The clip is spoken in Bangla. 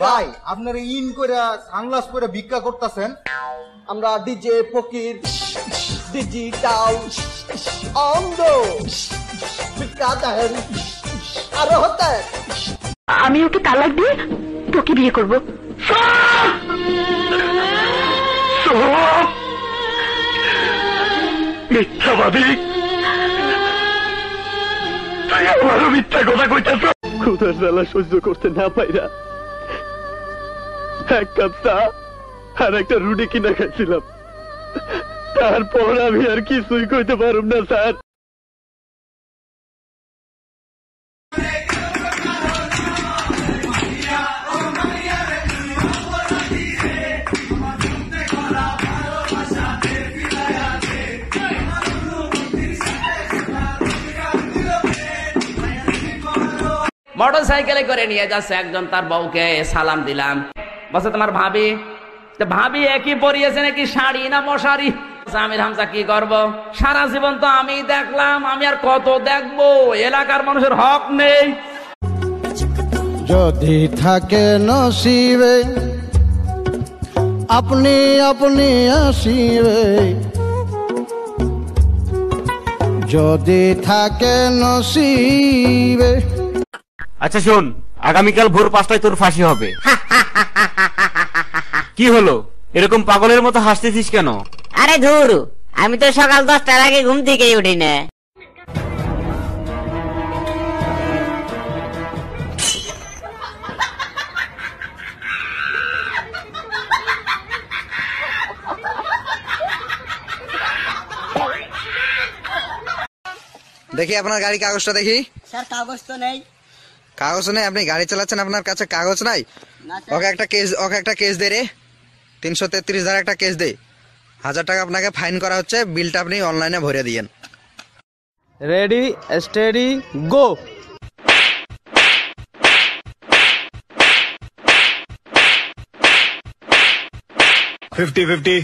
ভাই আপনারা ইন করে সানগ্লাস পরে ভিক্ষা করতেছেন। আমরা ডিজে ফকির ডিজিটাল অন্ধ। বিকাদার আরও হতে। আমি ওকে তালাক দিয়ে তোকে বিয়ে করব। মিথ্যাবাদী। তুই আমারও মিথ্যা কথা কইতেছ। ক্ষুধার জ্বালা সহ্য করতে না পাইরা এক কাপ চা আর একটা রুটি কিনা খাইছিলাম। তারপর আমি আর কিছুই কইতে পারুম না, স্যার। মোটর সাইকেলে করে নিয়ে যাচ্ছে একজন তার বউকে, সালাম দিলাম। বলছে, তোমার ভাবি? ভাবি একই পরিয়েছে নাকি শাড়ি না মশারি? আমির হামজা কি করব? সারা জীবন তো আমি দেখলাম, আমি আর কত দেখব? এলাকার মানুষের হক নেই। যদি থাকে নসিবে, আপনি আপনি আসিবে। যদি থাকে নসিবে আচ্ছা শোন আগামীকাল ভোর পাঁচটায় তোর ফাঁসি হবে। কি হলো? এরকম পাগলের মতো হাসতেছিস কেন? আরে ধুর আমি তো সকাল দশটার আগে ঘুম থেকে উঠি না। দেখি আপনার গাড়ি কাগজটা দেখি। স্যার কাগজ তো নেই। কাগজ নেই আপনি গাড়ি চালাচ্ছেন আপনার কাছে কাগজ নাই? ওকে একটা কেস ওকে একটা কেস দে রে। তিনশো তেত্রিশ ধারা একটা কেস দে। হাজার টাকা আপনাকে ফাইন করা হচ্ছে বিলটা আপনি অনলাইনে ভরে দিয়েন। Ready steady go fifty fifty